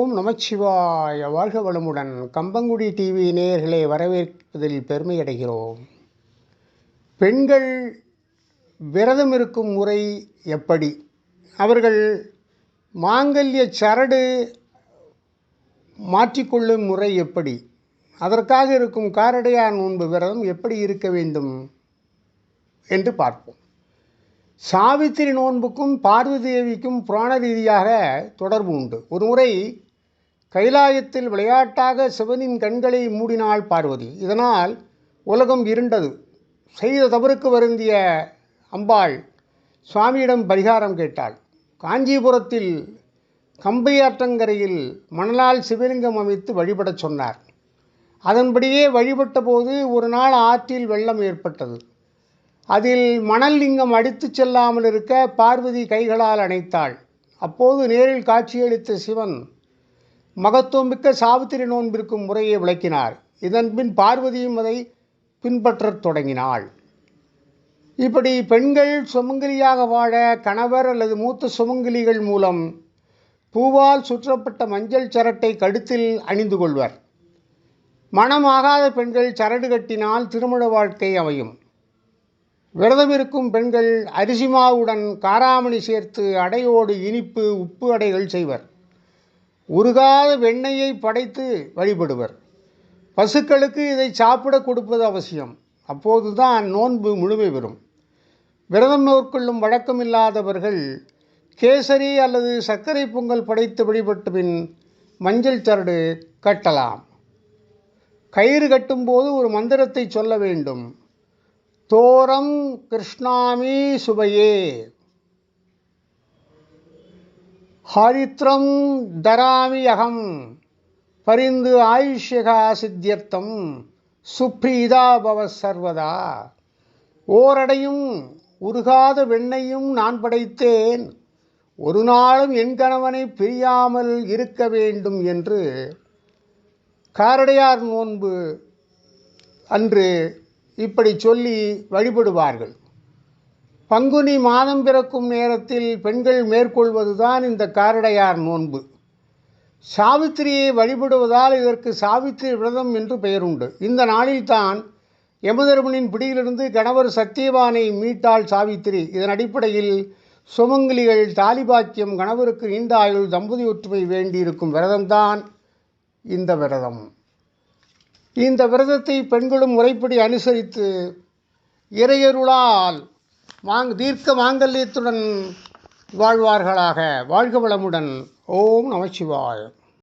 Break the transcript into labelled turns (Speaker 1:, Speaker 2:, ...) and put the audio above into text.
Speaker 1: ஓம் நமச்சிவாய வாழ்க வளமுடன். கம்பங்குடி டிவி நேயர்களை வரவேற்பதில் பெருமையடைகிறோம். பெண்கள் விரதம் இருக்கும் முறை எப்படி? அவர்கள் மாங்கல்ய சரடு மாற்றிக்கொள்ளும் முறை எப்படி? அதற்காக இருக்கும் காரடையார் நோன்பு விரதம் எப்படி இருக்க வேண்டும் என்று பார்ப்போம். சாவித்திரி நோன்புக்கும் பார்வதி தேவிக்கும் புராண ரீதியாக தொடர்பு உண்டு. ஒரு முறை கைலாயத்தில் விளையாட்டாக சிவனின் கண்களை மூடினாள் பார்வதி. இதனால் உலகம் இருண்டது. செய்த தவறுக்கு வருந்திய அம்பாள் சுவாமியிடம் பரிகாரம் கேட்டாள். காஞ்சிபுரத்தில் கம்பையாற்றங்கரையில் மணலால் சிவலிங்கம் அமைத்து வழிபடச் சொன்னார். அதன்படியே வழிபட்ட போது ஒரு நாள் ஆற்றில் வெள்ளம் ஏற்பட்டது. அதில் மணல் லிங்கம் அடித்துச் செல்லாமல் இருக்க பார்வதி கைகளால் அணைத்தாள். அப்போது நேரில் காட்சியளித்த சிவன் மகத்துவமிக்க சாவித்திரி நோன்பிருக்கும் முறையை விளக்கினார். இதன்பின் பார்வதியும் அதை பின்பற்றத் தொடங்கினாள். இப்படி பெண்கள் சுமங்கலியாக வாழ கணவர் அல்லது மூத்த சுமங்கலிகள் மூலம் பூவால் சுற்றப்பட்ட மஞ்சள் சரட்டை கழுத்தில் அணிந்து கொள்வர். மனமாகாத பெண்கள் சரடு கட்டினால் திருமண வாழ்க்கை அமையும். விரதம் இருக்கும் பெண்கள் அரிசி மாவுடன் காராமணி சேர்த்து அடையோடு இனிப்பு உப்பு அடைகள் செய்வர். உருகாத வெண்ணெயை படைத்து வழிபடுவர். பசுக்களுக்கு இதை சாப்பிட கொடுப்பது அவசியம். அப்போதுதான் நோன்பு முழுமை பெறும். விரதம் மேற்கொள்ளும் வழக்கமில்லாதவர்கள் கேசரி அல்லது சர்க்கரை பொங்கல் படைத்து வழிபட்ட பின் மஞ்சள் சரடு கட்டலாம். கயிறு கட்டும்போது ஒரு மந்திரத்தை சொல்ல வேண்டும். தோரம் கிருஷ்ணாமி சுபையே ஹரித்ரம் தராமி அகம். பரிந்து ஆயுஷ்யகா சித்தியர்த்தம். சுப்ரீதா பவ சர்வதா. ஓரடையும் உருகாத வெண்ணையும் நான் படைத்தேன். ஒரு நாளும் என் கணவனை பிரியாமல் இருக்க வேண்டும் என்று காரடையார் நோன்பு அன்று இப்படி சொல்லி வழிபடுவார்கள். பங்குனி மாதம் பிறக்கும் நேரத்தில் பெண்கள் மேற்கொள்வதுதான் இந்த காரடையார் நோன்பு. சாவித்திரியை வழிபடுவதால் இதற்கு சாவித்திரி விரதம் என்று பெயருண்டு. இந்த நாளில்தான் யமதர்மனின் பிடியிலிருந்து கணவர் சத்தியவானை மீட்டாள் சாவித்திரி. இதன் அடிப்படையில் சுமங்கலிகள் தாலிபாக்கியம் கணவருக்கு நீண்ட ஆயுள் தம்பதி ஒற்றுமை வேண்டியிருக்கும் விரதம்தான் இந்த விரதம். இந்த விரதத்தை பெண்களும் முறைப்படி அனுசரித்து இறையருளால் மாங் தீர்க்க மாங்கல்யத்துடன் வாழ்வார்களாக. வாழ்க வளமுடன். ஓம் நமச்சிவாயம்